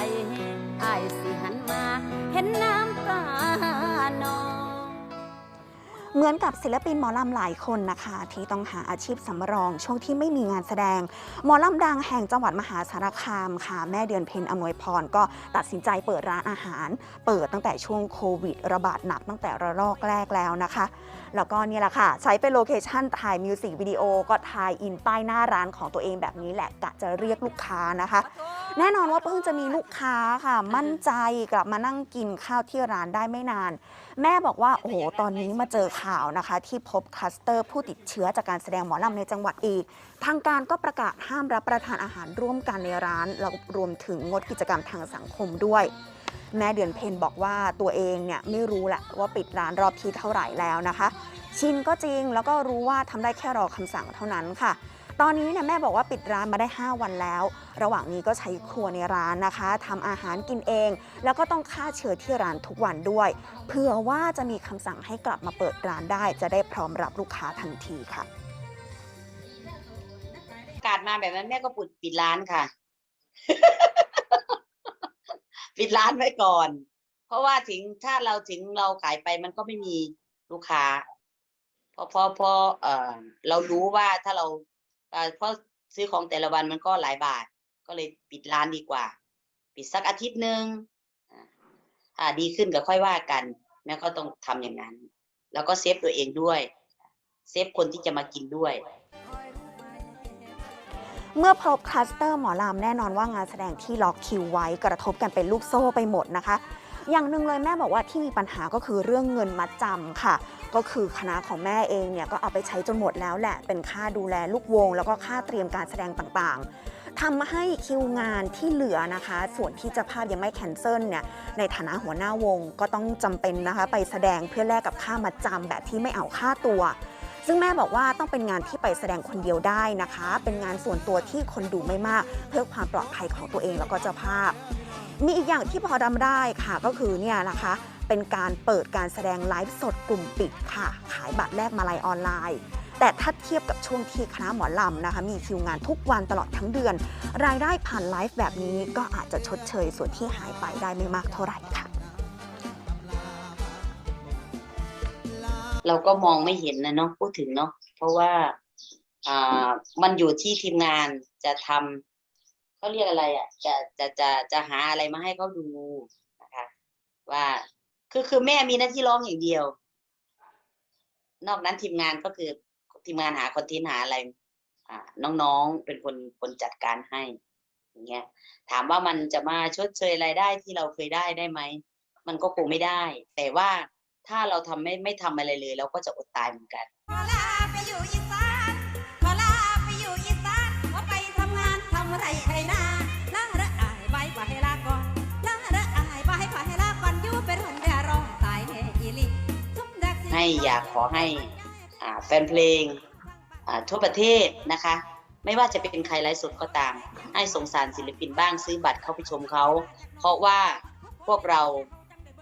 อายสิหันมาเห็นน้ำตานอง เหมือนกับศิลปินหมอลำหลายคนนะคะ ที่ต้องหาอาชีพสำรองช่วงที่ไม่มีงานแสดง หมอลำดังแห่งจังหวัดมหาสารคามค่ะ แม่เดือนเพ็ญอมวยพรก็ตัดสินใจเปิดร้านอาหาร เปิดตั้งแต่ช่วงโควิด ระบาดหนักตั้งแต่ระลอกแรกแล้วนะคะ แล้วก็นี่แหละค่ะ ใช้เป็นโลเคชั่นถ่ายมิวสิกวิดีโอก็ถ่ายอินป้ายหน้าร้านของตัวเองแบบนี้แหละกะจะเรียกลูกค้านะคะ แน่นอนว่าเพิ่งจะมีลูกค้าค่ะ มั่นใจกลับมานั่งกินข้าวที่ร้านได้ไม่นาน แม่บอกว่าโอ้โหตอนนี้มาเจอข่าวนะคะ ที่พบคลัสเตอร์ผู้ติดเชื้อจากการแสดงหมอลำในจังหวัดอีก ทางการก็ประกาศห้ามรับประทานอาหารร่วมกันในร้านแล้วรวมถึงงดกิจกรรมทางสังคมด้วยแม่เดือนเพนบอกว่าตัวเองเนี่ยไม่รู้แหละว่าปิดร้านรอบที่เท่าไหร่แล้วนะคะ ชินก็จริงแล้วก็รู้ว่าทำได้แค่รอคำสั่งเท่านั้นค่ะ ตอนนี้เนี่ยแม่บอกว่าปิดร้านมาได้ 5 วันแล้ว ระหว่างนี้ก็ใช้ครัวในร้านนะคะทำอาหารกินเอง แล้วก็ต้องฆ่าเชื้อที่ร้านทุกวันด้วยเพื่อว่าจะมีคำสั่งให้กลับมาเปิดร้านได้ จะได้พร้อมรับลูกค้าทันทีค่ะกาศมาแบบนั้นแม่ก็ปิดปิดร้านค่ะ ปิดร้านไว้ก่อน เพราะว่าถึงถ้าเราถึงเราขายไปมันก็ไม่มีลูกค้าเพราะเพราะเพราะเออเรารู้ว่าถ้าเรา เพราะซื้อของแต่ละวันมันก็หลายบาท ก็เลยปิดร้านดีกว่า ปิดสักอาทิตย์หนึ่งอ่าถ้าดีขึ้นก็ค่อยว่ากัน แม่ก็ต้องทำอย่างนั้น แล้วก็เซฟตัวเองด้วย เซฟคนที่จะมากินด้วยเมื่อพบคลัสเตอร์หมอลำแน่นอนว่างานแสดงที่ล็อกคิวไว้กระทบกันเป็นลูกโซ่ไปหมดนะคะ อย่างหนึ่งเลยแม่บอกว่าที่มีปัญหาก็คือเรื่องเงินมัดจำค่ะ ก็คือคณะของแม่เองเนี่ยก็เอาไปใช้จนหมดแล้วแหละ เป็นค่าดูแลลูกวง แล้วก็ค่าเตรียมการแสดงต่างๆทำให้คิวงานที่เหลือนะคะ ส่วนที่จะภาพยังไม่แคนเซิลเนี่ยในฐานะหัวหน้าวงก็ต้องจำเป็นนะคะไปแสดงเพื่อแลกกับค่ามัดจำแบบที่ไม่เอาค่าตัวซึ่งแม่บอกว่าต้องเป็นงานที่ไปแสดงคนเดียวได้นะคะ เป็นงานส่วนตัวที่คนดูไม่มาก เพื่อความปลอดภัยของตัวเองแล้วก็เจ้าภาพ มีอีกอย่างที่พอดำได้ค่ะก็คือเนี่ยนะคะเป็นการเปิดการแสดงไลฟ์สดกลุ่มปิดค่ะ ขายบัตรแลกมาลัยออนไลน์ แต่ถ้าเทียบกับช่วงที่คณะหมอลำนะคะ มีคิวงานทุกวันตลอดทั้งเดือน รายได้ผ่านไลฟ์แบบนี้ก็อาจจะชดเชยส่วนที่หายไปได้ไม่มากเท่าไหร่ค่ะ เราก็มองไม่เห็นนะเนาะพูดถึงเนาะเพราะว่ามันอยู่ที่ทีมงานจะทำ เขาเรียกอะไรอะจะจะจะจะหาอะไรมาให้เขาดูนะคะ ว่าคือคือแม่มีหน้าที่ร้องอย่างเดียว นอกนั้นทีมงานก็คือทีมงานหาคอนเทนต์หาอะไรอ่าน้องๆเป็นคนคนจัดการให้อย่างเงี้ย ถามว่ามันจะมาชดเชยรายได้ที่เราเคยได้ได้ไหมมันก็คงไม่ได้ แต่ว่าถ้าเราทำไม่ไม่ทำอะไรเลย เราก็จะอดตายเหมือนกัน ให้อยากขอให้แฟนเพลงทั่วประเทศนะคะ ไม่ว่าจะเป็นใครไลฟ์สดก็ตาม ให้สงสารศิลปินบ้างซื้อบัตรเข้าไปชมเขา เพราะว่าพวกเรา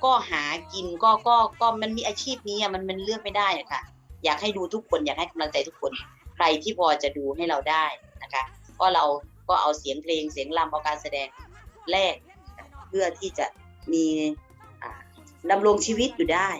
ก็หากินก็ก็ก็มันมีอาชีพนี้มันมันเลือกไม่ได้ะค่ะ อยากให้ดูทุกคนอยากให้กำลังใจทุกคน ใครที่พอจะดูให้เราได้นะคะเพราะเราก็เอาเสียงเพลงเสียงรำเอาการแสดงแลกเพื่อที่จะมีดำรงชีวิตอยู่ได้